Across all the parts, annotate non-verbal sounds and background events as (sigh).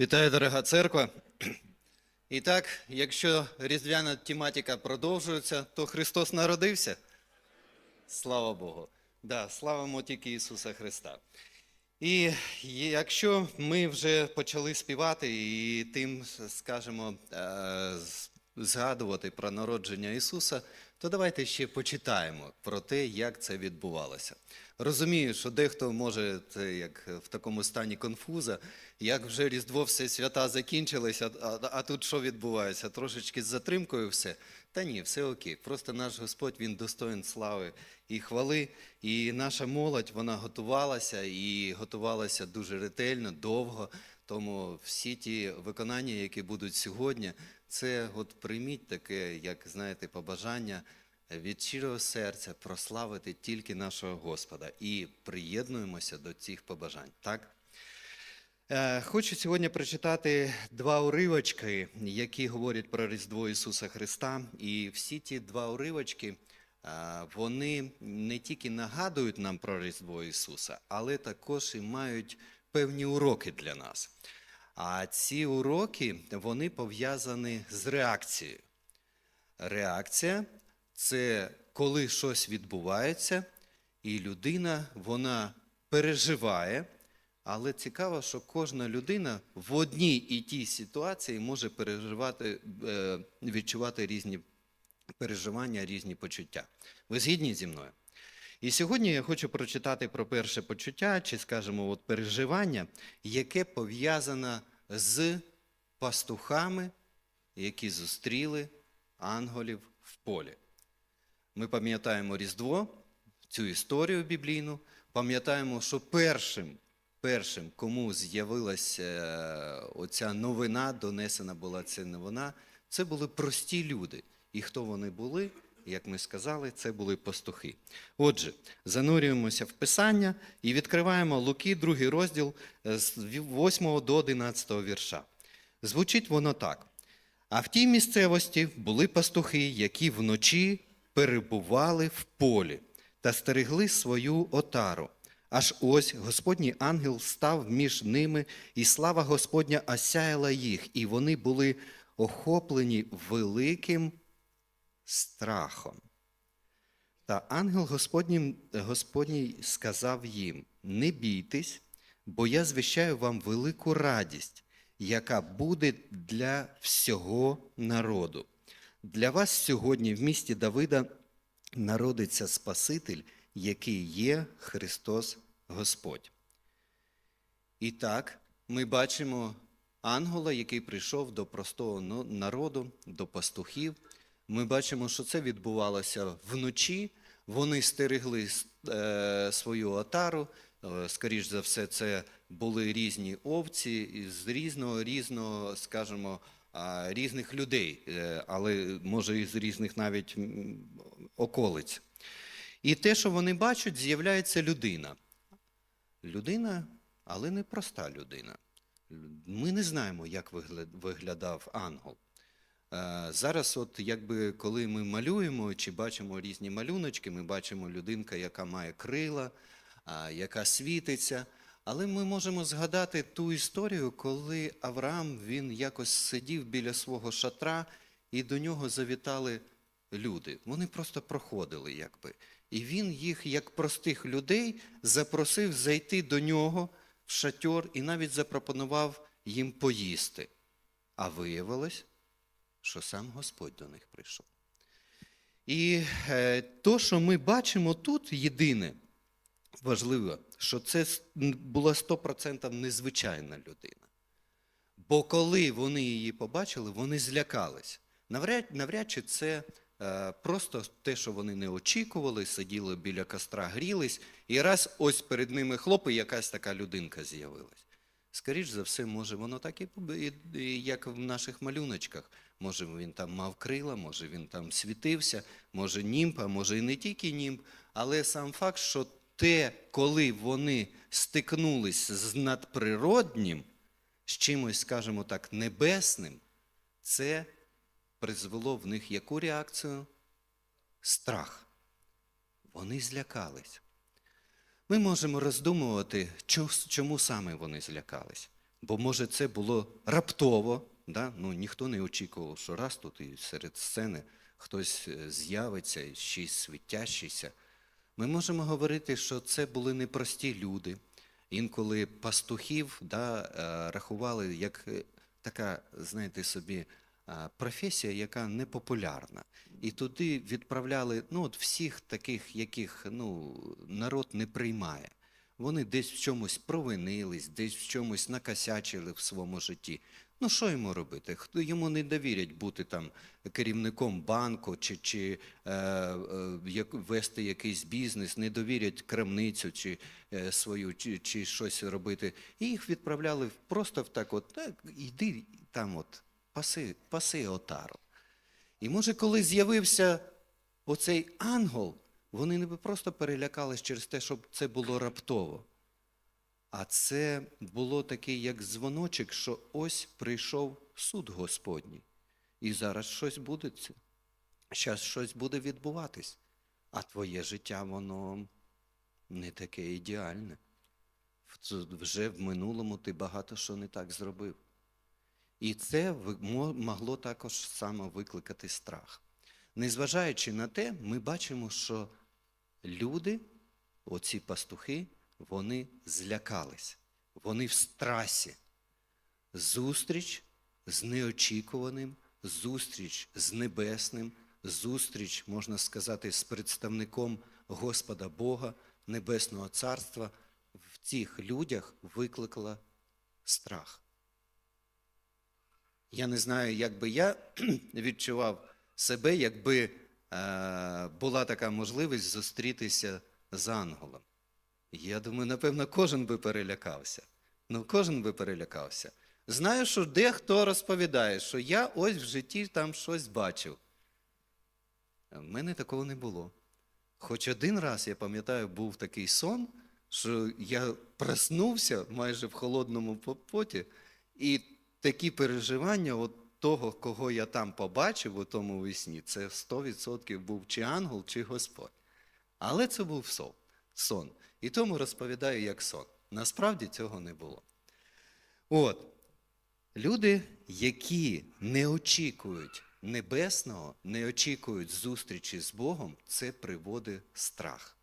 Вітаю, дорога церква. І так, якщо різдвяна тематика продовжується, то Христос народився. Слава Богу. Да, славимо тільки Ісуса Христа. І якщо ми вже почали співати і тим, скажімо, е, згадувати про народження Ісуса, то давайте ще почитаємо про те, як це відбувалося. Розумію, що дехто може як в такому стані конфуза, як вже Різдво все свята закінчилися, а, а тут що відбувається? Трошечки з затримкою все. Та ні, все окей. Просто наш Господь він достоин слави і хвали. І наша молодь вона готувалася і готувалася дуже ретельно, довго. Тому всі ті виконання, які будуть сьогодні, це от прийміть таке, як знаєте, побажання від щирого серця прославити тільки нашого Господа і приєднуємося до цих побажань. Так? Е, Хочу сьогодні прочитати два уривочки, які говорять про Різдво Ісуса Христа. І всі ті два уривочки, е, вони не тільки нагадують нам про Різдво Ісуса, але також і мають певні уроки для нас. А ці уроки вони пов'язані з реакцією. Реакція це коли щось відбувається, і людина вона переживає. Але цікаво, що кожна людина в одній і тій ситуації може переживати, е, відчувати різні переживання, різні почуття. Ви згідні зі мною? І сьогодні я хочу прочитати про перше почуття, чи, скажімо, от переживання, яке пов'язане з пастухами, які зустріли ангелів в полі. Ми пам'ятаємо Різдво, цю історію біблійну, пам'ятаємо, що першим, першим кому з'явилася е, оця новина, донесена була ця новина, це були прості люди. І хто вони були, як ми сказали, це були пастухи. Отже, занурюємося в Писання і відкриваємо Луки, другий розділ е, з 8 до 11 вірша. Звучить воно так. А в тій місцевості були пастухи, які вночі перебували в полі та стерегли свою отару. Аж ось Господній ангел став між ними, і слава Господня осяяла їх, і вони були охоплені великим страхом. Та ангел Господній, Господній сказав їм: Не бійтесь, бо я звіщаю вам велику радість, яка буде для всього народу. Для вас сьогодні в місті Давида народиться Спаситель, який є Христос Господь. І так, ми бачимо ангела, який прийшов до простого народу, до пастухів. Ми бачимо, що це відбувалося вночі. Вони стерегли е, свою отару. Е, Скоріш за все, це були різні овці з різного, різного, скажімо, різних людей, е, але може і з різних навіть околиць. І те, що вони бачать, з'являється людина. Людина, але не проста людина. Ми не знаємо, як виглядав ангел. Е, Зараз, от якби коли ми малюємо чи бачимо різні малюночки, ми бачимо людинка, яка має крила, яка світиться. Але ми можемо згадати ту історію, коли Авраам він якось сидів біля свого шатра, і до нього завітали люди. Вони просто проходили, якби. І він їх, як простих людей, запросив зайти до нього в шатьор і навіть запропонував їм поїсти. А виявилось, що сам Господь до них прийшов. І е, то, що ми бачимо тут, єдине, важливо, що це була 100% незвичайна людина. Бо коли вони її побачили, вони злякались. Навряд, навряд чи це е, просто те, що вони не очікували, сиділи біля костра, грілись, і раз ось перед ними хлоп, і якась така людинка з'явилась. Скоріш за все, може, воно так і, як в наших малюночках. Може, він там мав крила, може, він там світився, може, німб, а може, і не тільки німб. Але сам факт, що те, коли вони стикнулись з надприроднім, з чимось, скажімо так, небесним, це призвело в них яку реакцію? Страх. Вони злякались. Ми можемо роздумувати, чому саме вони злякались. Бо може це було раптово, да? ну, ніхто не очікував, що раз тут і серед сцени хтось е, з'явиться, й світящийся. Ми можемо говорити, що це були непрості люди. Інколи пастухів да, е, рахували як е, така, знаєте собі, професія, яка не популярна. І туди відправляли ну, от всіх таких, яких ну, народ не приймає. Вони десь в чомусь провинились, десь в чомусь накосячили в своєму житті. Ну, що йому робити? Хто йому не довірять бути там керівником банку чи, чи е, е, вести якийсь бізнес, не довірять крамницю чи е, свою, чи, чи щось робити. І їх відправляли просто в так, от так, іди там, от, паси, паси отару. І може, коли з'явився оцей ангел, вони не просто перелякались через те, щоб це було раптово. А це було таке, як дзвоночок, що ось прийшов суд Господній. І зараз щось буде. Зараз щось буде відбуватись. А твоє життя, воно не таке ідеальне. Вже в минулому ти багато що не так зробив. І це могло також саме викликати страх. Незважаючи на те, ми бачимо, що люди, оці пастухи, вони злякались, вони в страсі. Зустріч з неочікуваним, зустріч з небесним, зустріч, можна сказати, з представником Господа Бога, Небесного Царства в цих людях викликала страх. Я не знаю, як би я (clears throat) відчував себе, якби е, була така можливість зустрітися з ангелом. Я думаю, напевно, кожен би перелякався. Ну, кожен би перелякався. Знаю, що дехто розповідає, що я ось в житті там щось бачив. А В мене такого не було. Хоч один раз, я пам'ятаю, був такий сон, що я проснувся майже в холодному поті, і такі переживання от того, кого я там побачив у тому весні, це 100% був чи ангел, чи Господь. Але це був сон. сон. І тому розповідаю як сон. Насправді цього не було. От, люди, які не очікують небесного, не очікують зустрічі з Богом, це приводить страх.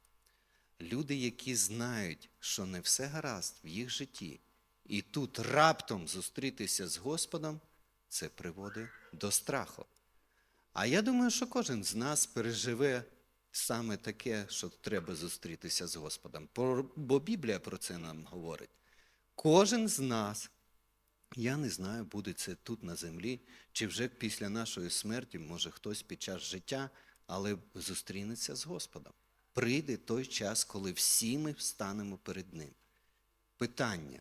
Люди, які знають, що не все гаразд в їх житті, і тут раптом зустрітися з Господом, це приводить до страху. А я думаю, що кожен з нас переживе саме таке, що треба зустрітися з Господом. Бо- Біблія про це нам говорить. Кожен з нас, я не знаю, буде це тут на землі, чи вже після нашої смерті, може хтось під час життя, але зустрінеться з Господом. Прийде той час, коли всі ми встанемо перед Ним. Питання,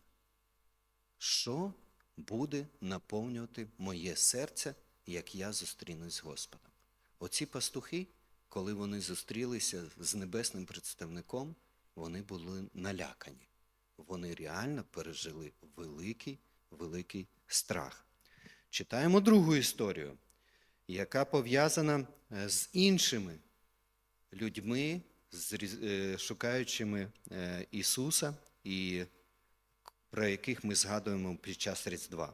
що буде наповнювати моє серце, як я зустрінусь з Господом? Оці пастухи, коли вони зустрілися з небесним представником, вони були налякані. Вони реально пережили великий, великий страх. Читаємо другу історію, яка пов'язана е, з іншими людьми, е, шукаючими е, Ісуса, і про яких ми згадуємо під час Різдва.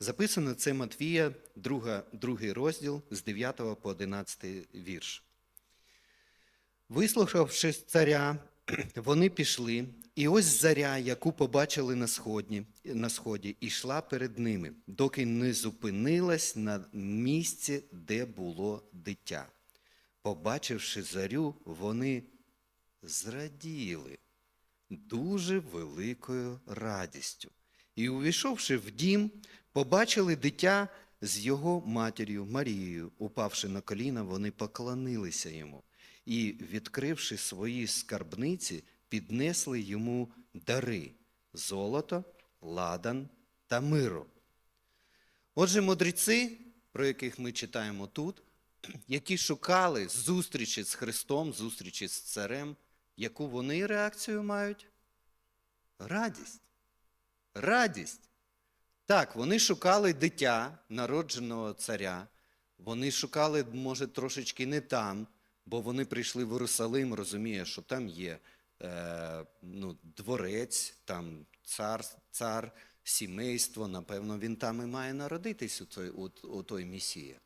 Записано це Матвія, друга, другий розділ з 9 по 11 вірш. Вислухавши царя, (clears throat) вони пішли, і ось заря, яку побачили на сході, на сході, ішла перед ними, доки не зупинилась на місці, де було дитя. Побачивши зарю, вони зраділи дуже великою радістю. І, увійшовши в дім, побачили дитя з його матір'ю Марією. Упавши на коліна, вони поклонилися йому і, відкривши свої скарбниці, піднесли йому дари золото, ладан та миру. Отже, мудреці, про яких ми читаємо тут, (clears throat) які шукали зустрічі з Христом, зустрічі з царем, яку вони реакцію мають? Радість. Радість. Так, вони шукали дитя, народженого царя. Вони шукали, може, трошечки не там, бо вони прийшли в Єрусалим, розуміє, що там є е, ну, дворець, там цар, цар, сімейство, напевно, він там і має народитись у той, у, у той Месія.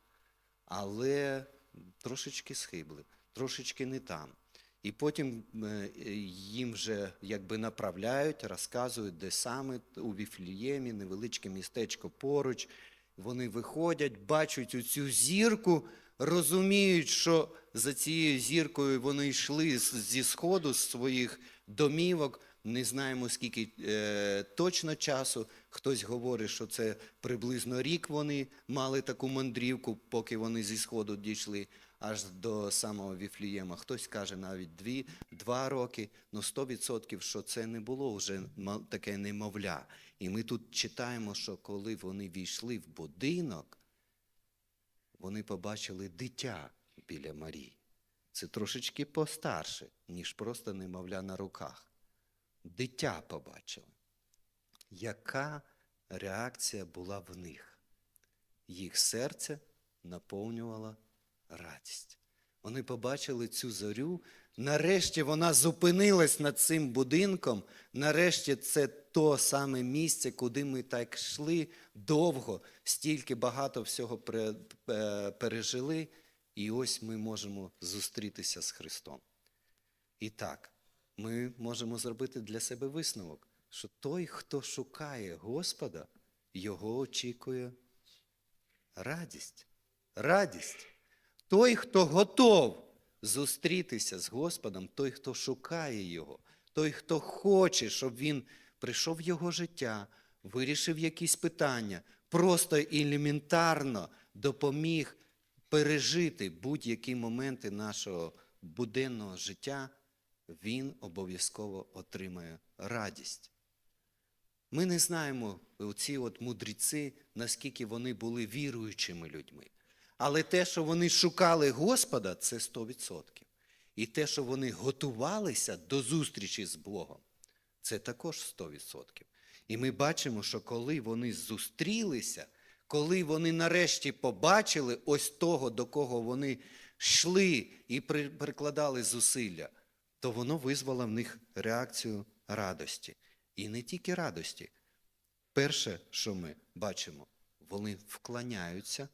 Але трошечки схибли, трошечки не там. І потім е, їм вже якби направляють, розказують, де саме у Віфліємі, невеличке містечко поруч. Вони виходять, бачать оцю зірку, розуміють, що за цією зіркою вони йшли зі сходу з своїх домівок. Не знаємо скільки е, точно часу. Хтось говорить, що це приблизно рік вони мали таку мандрівку, поки вони зі сходу дійшли аж до самого Віфлієма. Хтось каже навіть дві, два роки. Ну 100% що це не було вже таке немовля. І ми тут читаємо, що коли вони війшли в будинок, вони побачили дитя біля Марії. Це трошечки постарше, ніж просто немовля на руках. Дитя побачили. Яка реакція була в них? Їх серце наповнювала радість. Вони побачили цю зорю. Нарешті вона зупинилась над цим будинком. Нарешті це то саме місце, куди ми так йшли довго, стільки багато всього е, пережили. І ось ми можемо зустрітися з Христом. І так, ми можемо зробити для себе висновок, що той, хто шукає Господа, його очікує радість. Радість. Той, хто готов зустрітися з Господом, той, хто шукає Його, той, хто хоче, щоб Він прийшов в його життя, вирішив якісь питання, просто елементарно допоміг пережити будь-які моменти нашого буденного життя, він обов'язково отримає радість. Ми не знаємо, ці от мудреці, наскільки вони були віруючими людьми. Але те, що вони шукали Господа, це 100%. І те, що вони готувалися до зустрічі з Богом, це також 100%. І ми бачимо, що коли вони зустрілися, коли вони нарешті побачили ось того, до кого вони йшли і прикладали зусилля, то воно визвало в них реакцію радості. І не тільки радості. Перше, що ми бачимо, вони вклоняються.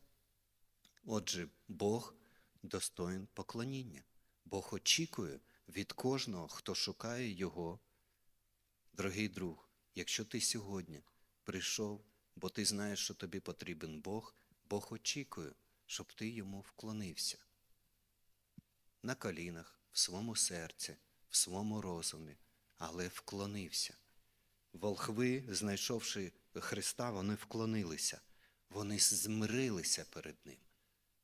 Отже, Бог достоїн поклоніння. Бог очікує від кожного, хто шукає Його. Дорогий друг, якщо ти сьогодні прийшов, бо ти знаєш, що тобі потрібен Бог, Бог очікує, щоб ти йому вклонився. На колінах, в своєму серці, в своєму розумі, але вклонився. Волхви, знайшовши Христа, вони вклонилися, вони змирилися перед Ним.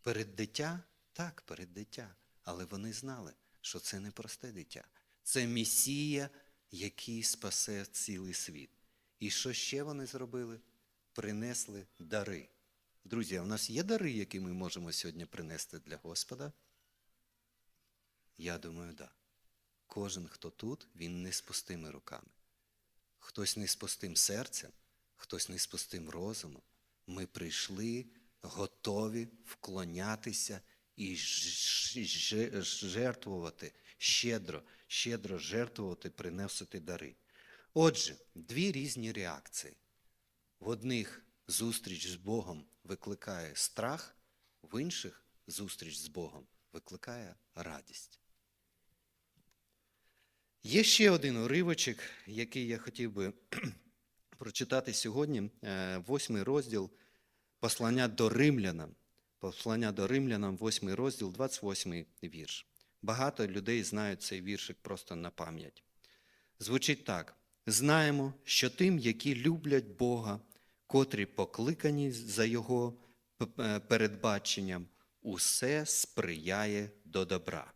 Перед дитя? Так, перед дитя. Але вони знали, що це не просте дитя. Це Месія, який спасе цілий світ. І що ще вони зробили? Принесли дари. Друзі, в нас є дари, які ми можемо сьогодні принести для Господа? Я думаю, так. Да. Кожен, хто тут, він не з пустими руками. Хтось не з пустим серцем, хтось не з пустим розумом. Ми прийшли готові вклонятися і жертвувати, щедро, щедро жертвувати, приносити дари. Отже, дві різні реакції. В одних зустріч з Богом викликає страх, в інших зустріч з Богом викликає радість. Є ще один уривочок, який я хотів би (clears throat) прочитати сьогодні, е, восьмий розділ послання до римлянам. Послання до римлянам, восьмий розділ, 28 вірш. Багато людей знають цей віршик просто на пам'ять. Звучить так: знаємо, що тим, які люблять Бога, котрі покликані за Його е, передбаченням, усе сприяє до добра.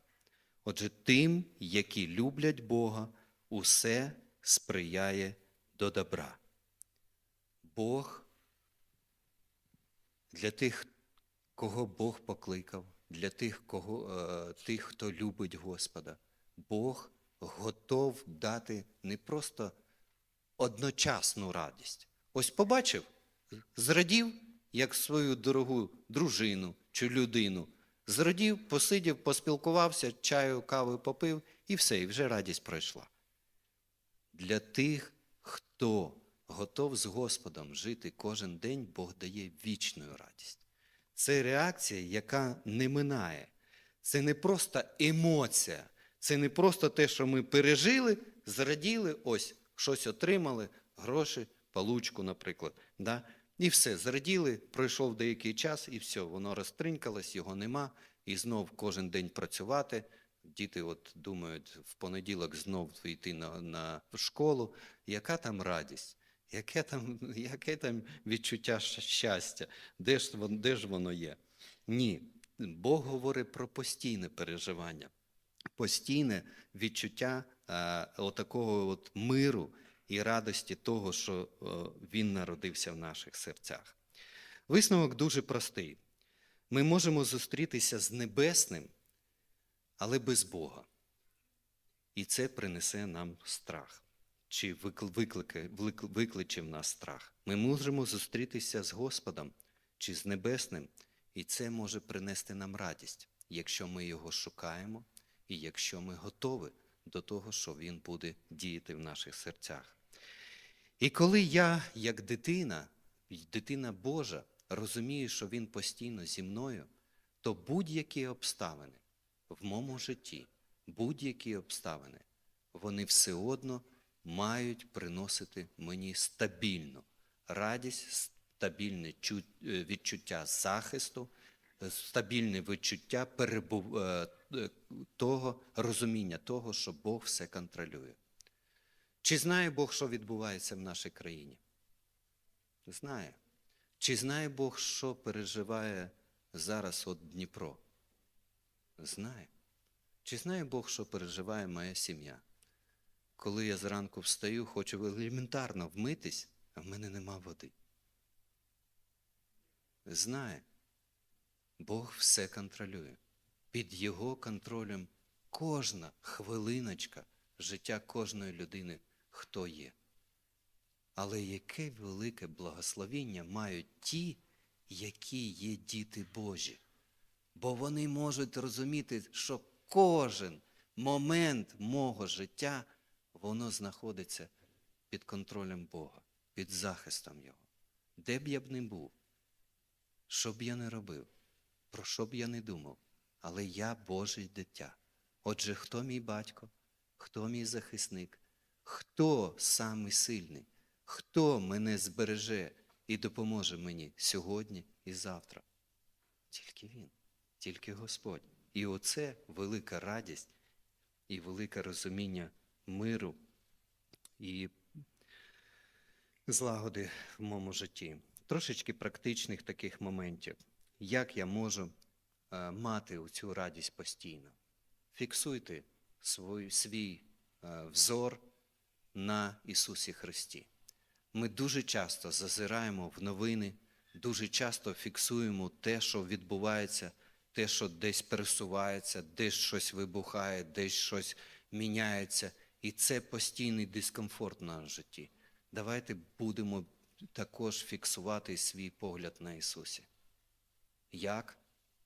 Отже, тим, які люблять Бога, усе сприяє до добра. Бог для тих, кого Бог покликав, для тих, кого, е, тих, хто любить Господа, Бог готов дати не просто одночасну радість. Ось побачив, зрадів, як свою дорогу дружину чи людину. Зрадів, посидів, поспілкувався, чаю, кави попив, і все, і вже радість пройшла. Для тих, хто готов з Господом жити кожен день, Бог дає вічну радість. Це реакція, яка не минає. Це не просто емоція, це не просто те, що ми пережили, зраділи, ось щось отримали, гроші, получку, наприклад. Да? І все, зраділи, пройшов деякий час, і все, воно розтринькалось, його нема, і знов кожен день працювати. Діти от думають в понеділок знов йти на, на школу. Яка там радість? Яке там, яке там відчуття щастя? Де ж, вон- де ж воно є? Ні. Бог говорить про постійне переживання, постійне відчуття е, отакого от миру і радості того, що е, Він народився в наших серцях. Висновок дуже простий. Ми можемо зустрітися з небесним, але без Бога. І це принесе нам страх. Чи викл- викликає, викл- викличе в нас страх. Ми можемо зустрітися з Господом чи з Небесним, і це може принести нам радість, якщо ми його шукаємо, і якщо ми готові до того, що Він буде діяти в наших серцях. І коли я, як дитина, дитина Божа, розумію, що Він постійно зі мною, то будь-які обставини в моєму житті, будь-які обставини, вони все одно мають приносити мені стабільну радість, стабільне е, відчуття захисту, е, стабільне відчуття перебув... е, того, розуміння того, що Бог все контролює. Чи знає Бог, що відбувається в нашій країні? Знає. Чи знає Бог, що переживає зараз от Дніпро? Знає. Чи знає Бог, що переживає моя сім'я? Коли я зранку встаю, хочу елементарно вмитись, а в мене нема води. Знає. Бог все контролює. Під Його контролем кожна хвилиночка життя кожної людини, хто є. Але яке велике благословіння мають ті, які є діти Божі. Бо вони можуть розуміти, що кожен момент мого життя воно знаходиться під контролем Бога, під захистом Його. Де б я б не був, що б я не робив, про що б я не думав, але я Божий дитя. Отже, хто мій батько, хто мій захисник, хто самий сильний, хто мене збереже і допоможе мені сьогодні і завтра? Тільки Він, тільки Господь. І оце велика радість і велике розуміння миру і злагоди в моєму житті. Трошечки практичних таких моментів. Як я можу е, мати цю радість постійно? Фіксуйте свій, свій е, взор на Ісусі Христі. Ми дуже часто зазираємо в новини, дуже часто фіксуємо те, що відбувається, те, що десь пересувається, десь щось вибухає, десь щось міняється. І це постійний дискомфорт в нашому житті. Давайте будемо також фіксувати свій погляд на Ісусі. Як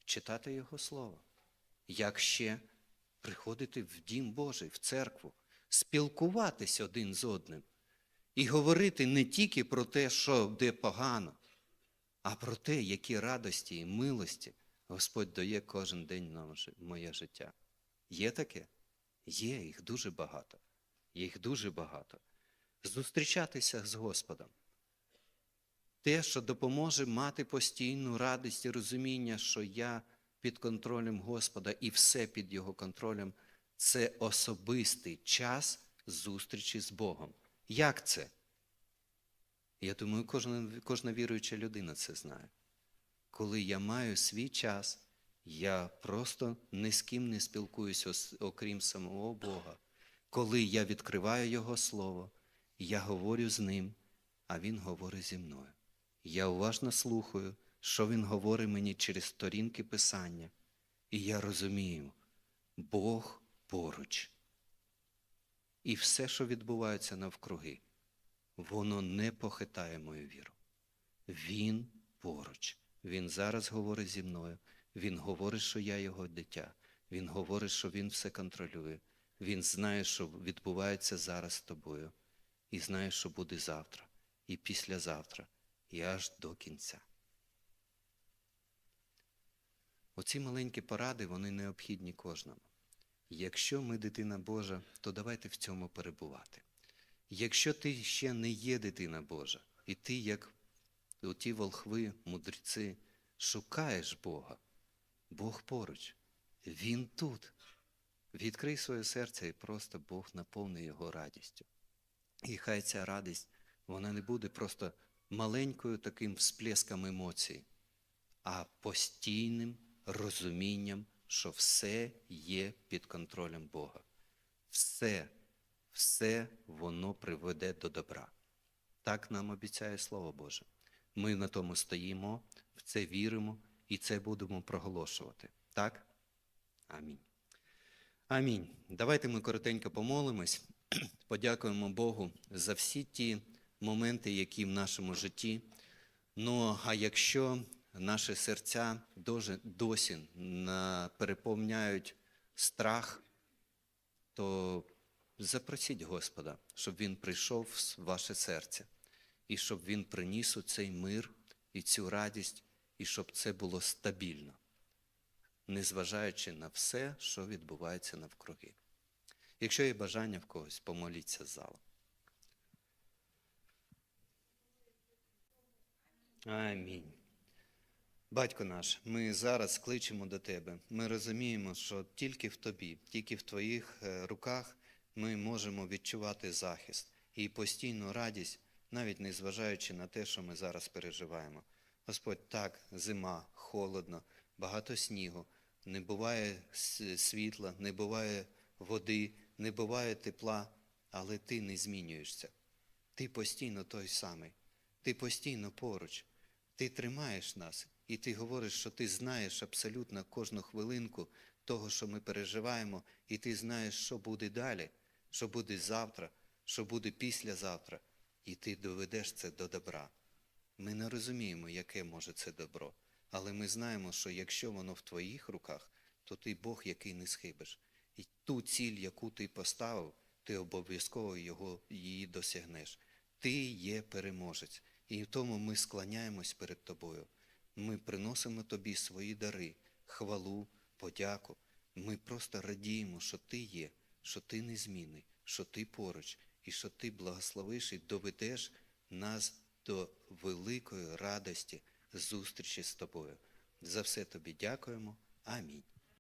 читати Його Слово? Як ще приходити в Дім Божий, в церкву, спілкуватись один з одним і говорити не тільки про те, що де погано, а про те, які радості і милості Господь дає кожен день на моє життя. Є таке? Є, їх дуже багато. Їх дуже багато. Зустрічатися з Господом. Те, що допоможе мати постійну радість і розуміння, що я під контролем Господа і все під Його контролем, це особистий час зустрічі з Богом. Як це? Я думаю, кожна, кожна віруюча людина це знає. Коли я маю свій час, я просто ні з ким не спілкуюся, окрім самого Бога. Коли я відкриваю Його Слово, я говорю з Ним, а Він говорить зі мною. Я уважно слухаю, що Він говорить мені через сторінки Писання, і я розумію, Бог поруч. І все, що відбувається навкруги, воно не похитає мою віру. Він поруч. Він зараз говорить зі мною. Він говорить, що я його дитя. Він говорить, що він все контролює. Він знає, що відбувається зараз з тобою, і знає, що буде завтра. і післязавтра, і аж до кінця. Оці маленькі поради, вони необхідні кожному. Якщо ми дитина Божа, то давайте в цьому перебувати. Якщо ти ще не є дитина Божа, і ти, як оті волхви, мудреці, шукаєш Бога, Бог поруч, Він тут. Відкрий своє серце і просто Бог наповни його радістю. І хай ця радість, вона не буде просто маленькою таким всплеском емоцій, а постійним розумінням, що все є під контролем Бога. Все, все воно приведе до добра. Так нам обіцяє Слово Боже. Ми на тому стоїмо, в це віримо і це будемо проголошувати. Так? Амінь. Амінь. Давайте ми коротенько помолимось, (clears throat) подякуємо Богу за всі ті моменти, які в нашому житті. Ну, а якщо наші серця досі переповняють страх, то запросіть Господа, щоб Він прийшов в ваше серце, і щоб Він приніс у цей мир і цю радість, і щоб це було стабільно, незважаючи на все, що відбувається навкруги. Якщо є бажання в когось, помоліться з залу. Амінь. Батько наш, ми зараз кличемо до Тебе. Ми розуміємо, що тільки в Тобі, тільки в Твоїх е, руках ми можемо відчувати захист і постійну радість, навіть не зважаючи на те, що ми зараз переживаємо. Господь, так, зима, холодно, багато снігу, не буває світла, не буває води, не буває тепла, але Ти не змінюєшся. Ти постійно той самий, ти постійно поруч. Ти тримаєш нас, і ти говориш, що ти знаєш абсолютно кожну хвилинку того, що ми переживаємо, і ти знаєш, що буде далі, що буде завтра, що буде післязавтра, і ти доведеш це до добра. Ми не розуміємо, яке може це добро, але ми знаємо, що якщо воно в твоїх руках, то ти Бог, який не схибиш. І ту ціль, яку ти поставив, ти обов'язково його, її досягнеш. Ти є переможець. І в тому ми склоняємось перед тобою. Ми приносимо тобі свої дари, хвалу, подяку. Ми просто радіємо, що ти є, що ти незмінний, що ти поруч, і що ти благословиш і доведеш нас до великої радості зустрічі з тобою. За все тобі дякуємо. Амінь.